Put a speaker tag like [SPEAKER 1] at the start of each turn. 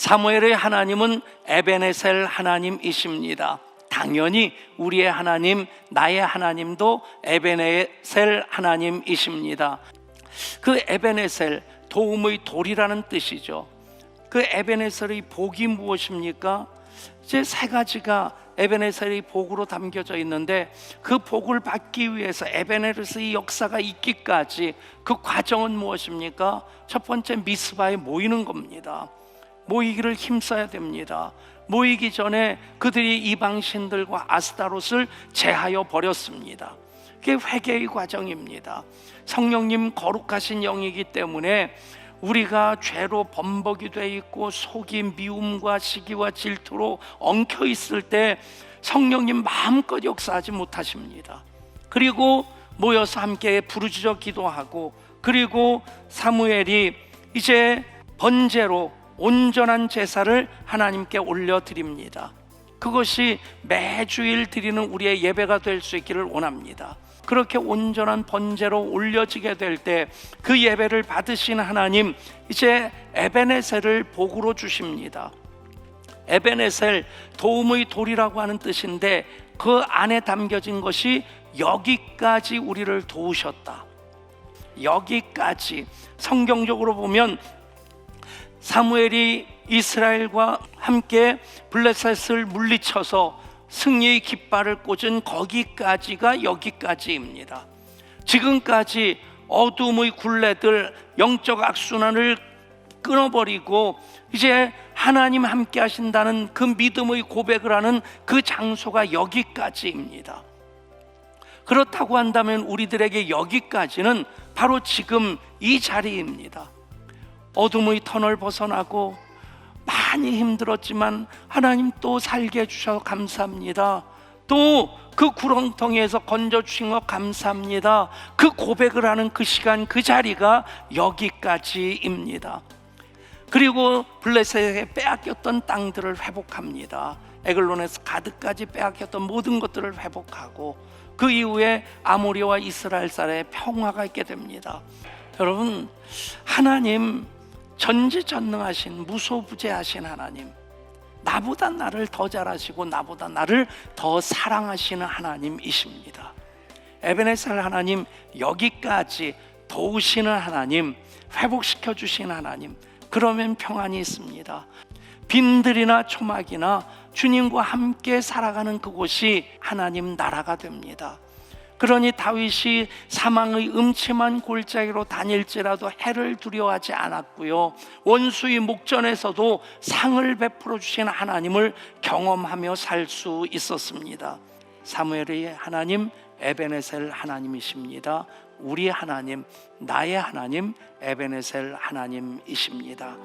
[SPEAKER 1] 사무엘의 하나님은 에베네셀 하나님이십니다. 당연히 우리의 하나님, 나의 하나님도 에베네셀 하나님이십니다. 그 에베네셀 도움의 돌이라는 뜻이죠. 그 에베네셀의 복이 무엇입니까? 이제 세 가지가 에베네셀의 복으로 담겨져 있는데 그 복을 받기 위해서 에베네셀의 역사가 있기까지 그 과정은 무엇입니까? 첫 번째 미스바에 모이는 겁니다. 모이기를 힘써야 됩니다. 모이기 전에 그들이 이방신들과 아스타롯을 제하여 버렸습니다. 그게 회개의 과정입니다. 성령님 거룩하신 영이기 때문에 우리가 죄로 범벅이 돼 있고 속이 미움과 시기와 질투로 엉켜 있을 때 성령님 마음껏 역사하지 못하십니다. 그리고 모여서 함께 부르짖어 기도하고 그리고 사무엘이 이제 번제로 온전한 제사를 하나님께 올려 드립니다. 그것이 매주일 드리는 우리의 예배가 될 수 있기를 원합니다. 그렇게 온전한 번제로 올려지게 될 때 그 예배를 받으신 하나님 이제 에베네셀을 복으로 주십니다. 에베네셀 도움의 돌이라고 하는 뜻인데 그 안에 담겨진 것이 여기까지 우리를 도우셨다. 여기까지 성경적으로 보면 사무엘이 이스라엘과 함께 블레셋을 물리쳐서 승리의 깃발을 꽂은 거기까지가 여기까지입니다. 지금까지 어둠의 굴레들 영적 악순환을 끊어버리고 이제 하나님 함께 하신다는 그 믿음의 고백을 하는 그 장소가 여기까지입니다. 그렇다고 한다면 우리들에게 여기까지는 바로 지금 이 자리입니다. 어둠의 터널 벗어나고 많이 힘들었지만 하나님 또 살게 해주셔서 감사합니다. 또 그 구렁텅이에서 건져주신 것 감사합니다. 그 고백을 하는 그 시간 그 자리가 여기까지입니다. 그리고 블레셋에 빼앗겼던 땅들을 회복합니다. 에글론에서 가득까지 빼앗겼던 모든 것들을 회복하고 그 이후에 아모리와 이스라엘 쌀에 평화가 있게 됩니다. 여러분 하나님 전지전능하신 무소부재하신 하나님 나보다 나를 더 잘하시고 나보다 나를 더 사랑하시는 하나님이십니다. 에베네셀 하나님 여기까지 도우시는 하나님 회복시켜 주신 하나님 그러면 평안이 있습니다. 빈들이나 초막이나 주님과 함께 살아가는 그곳이 하나님 나라가 됩니다. 그러니 다윗이 사망의 음침한 골짜기로 다닐지라도 해를 두려워하지 않았고요. 원수의 목전에서도 상을 베풀어 주신 하나님을 경험하며 살 수 있었습니다. 사무엘의 하나님 에베네셀 하나님이십니다. 우리 하나님, 나의 하나님 에베네셀 하나님이십니다.